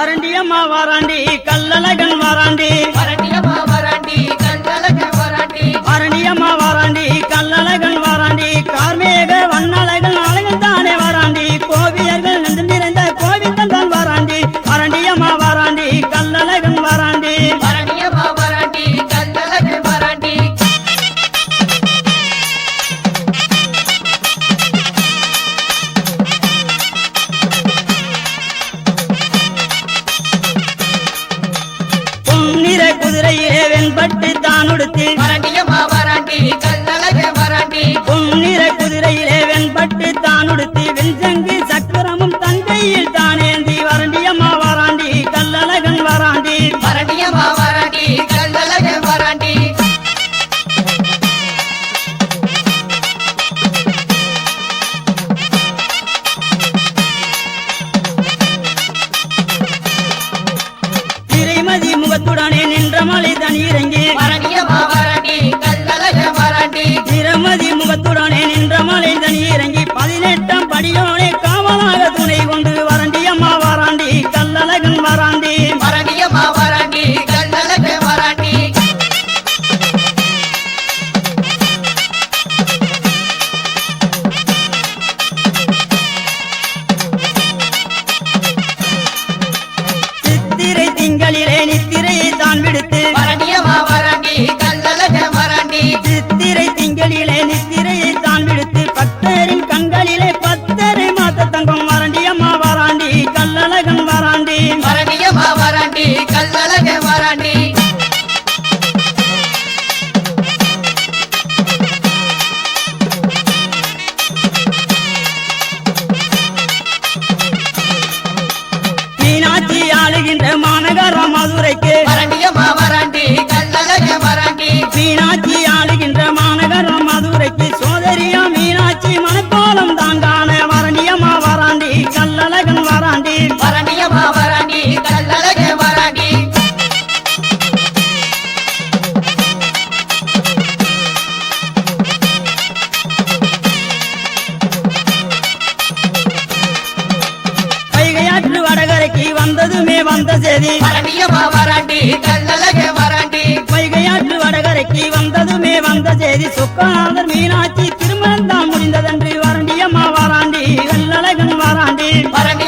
அரண்டியம்மா வாராண்டி கல்லழகன் வாராண்டி. குதிரையிலே வெண்பட்டு தான் உடுத்தி பொன்னிற குதிரையிலே வெண்பட்டு தான் உடுத்தி வெஞ்சங்கு நிம்மதி முகத்துடனே நின்ற மலை தனி இறங்கி caída. வந்ததுமே வந்த செய்தி. வராண்டி கல்லழகே வராண்டி. வைகையாற்று வடகரைக்கு வந்ததுமே வந்த செய்தி. சொக்கநாதர் மீனாட்சி திருமணம் தான் முடிந்ததன்றி வரண்டியம்மா வராண்டி கல்லழகன் வராண்டி. வரண்டி